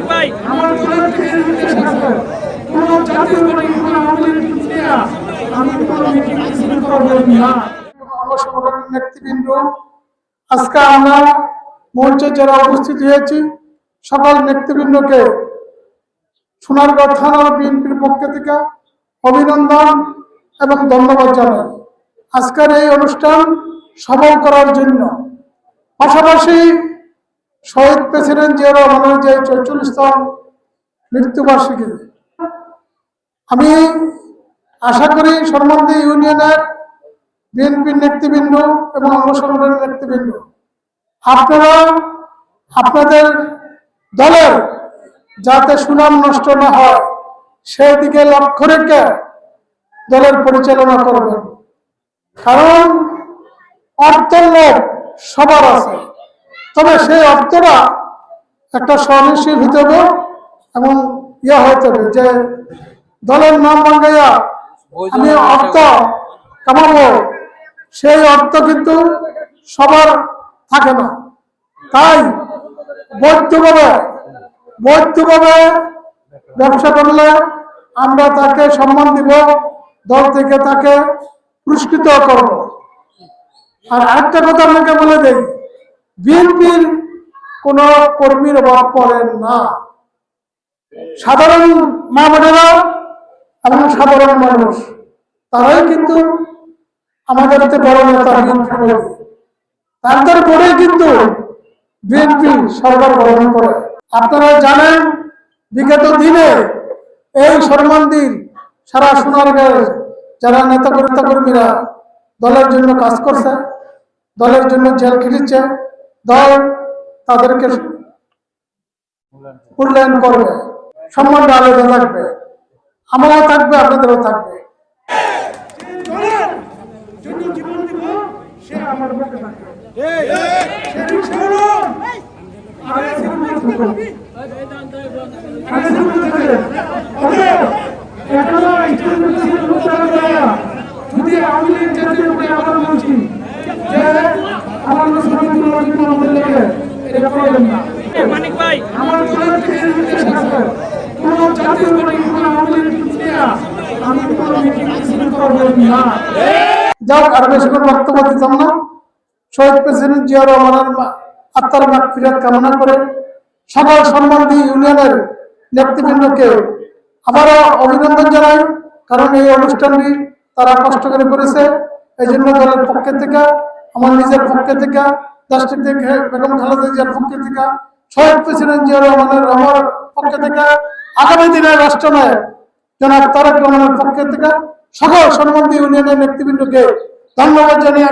মানিক ভাই। নেতৃবৃন্দ আজকে আমরা মঞ্চে যারা উপস্থিত হয়েছি সকল নেতৃবৃন্দকে সোনারগাঁও থানা বিএনপির পক্ষ থেকে অভিনন্দন এবং ধন্যবাদ জানাই। আজকের এই অনুষ্ঠান সফল করার জন্য। পাশাপাশি শহীদ প্রেসিডেন্ট জিয়া রহমানের যে চৌচল্লিশতম মৃত্যুবার্ষিকী। আমি আশা করি সর্বন্দী ইউনিয়নের বিএনপির নেতৃবৃন্দ এবং সংগঠনের নেতৃবৃন্দ, আপনারা আপনাদের দলের যাতে সুনাম নষ্ট না হয়, সেই দিকে লক্ষ্য রেখে দলের পরিচালনা করবেন। কারণ অর্থের লোক সবার আছে। তবে সেই অর্থটা একটা হতে হবে এবং ইয়ে হতে হবে যে দলের নাম ভাঙ্গাইয়া আমি অর্থ কামাবো। সেই অর্থ কিন্তু সবার থাকে না। তাই বৈধভাবে বৈধভাবে ব্যবসা করলে আমরা তাকে সম্মান দিব, দল থেকে তাকে পুরস্কৃত করব। আর আরেকটা কথা আপনাকে বলে দেই বিএনপির কোন কর্মীর অভাব পড়েন না। সাধারণ মা বোনেরা এবং সাধারণ মানুষ, তারাই কিন্তু আমাদের হাতে বড় নেতা তাদের পরে কিন্তু বিএনপি সরকার গ্রহণ করে। আপনারা জানেন, বিগত দিনে এই সরমন্দির সারা সোনারগাঁয়ের যারা নেতা নেতা কর্মীরা দলের জন্য কাজ করছে, দলের জন্য জেল খেটেছে দল তাদেরকে মূল্যায়ন করবে সম্মানটা আলাদা থাকবে আমারও থাকবে আপনাদেরও থাকবে আমার। যদি জাতীয় পার্টি বলছি যে আমার মুসলমানগুলো কিন্তু আমাদের এটা করবেন না। মানিক ভাই। আমার দলের থেকে নির্দেশ আছে কোন জাতীয় পার্টি কোন আওয়ামী আমি কোনো মিটিং করব না। যাক আর বেশি করে বক্তব্য দিতাম না। শহীদ প্রেসিডেন্ট জিয়া রহমানের মা- আত্মার মাগফিরাত কামনা করে সকল সম্বন্ধী ইউনিয়নের নেতৃবৃন্দকে আবারও অভিনন্দন জানাই কারণ এই অনুষ্ঠানটি তারা কষ্ট করে করেছে। এই জন্য দলের পক্ষ থেকে আমার নিজের পক্ষে থেকে দেশটিক থেকে বেগম খালেদা পক্ষ থেকে, শহীদ প্রেসিডেন্ট জিয়া রহমানের আমার পক্ষে থেকে, আগামী দিনের রাষ্ট্রনায়ক জনাব তারেক রহমানের পক্ষে থেকে সকল সম্বন্ধী ইউনিয়নের নেতৃবৃন্দকে ধন্যবাদ জানিয়ে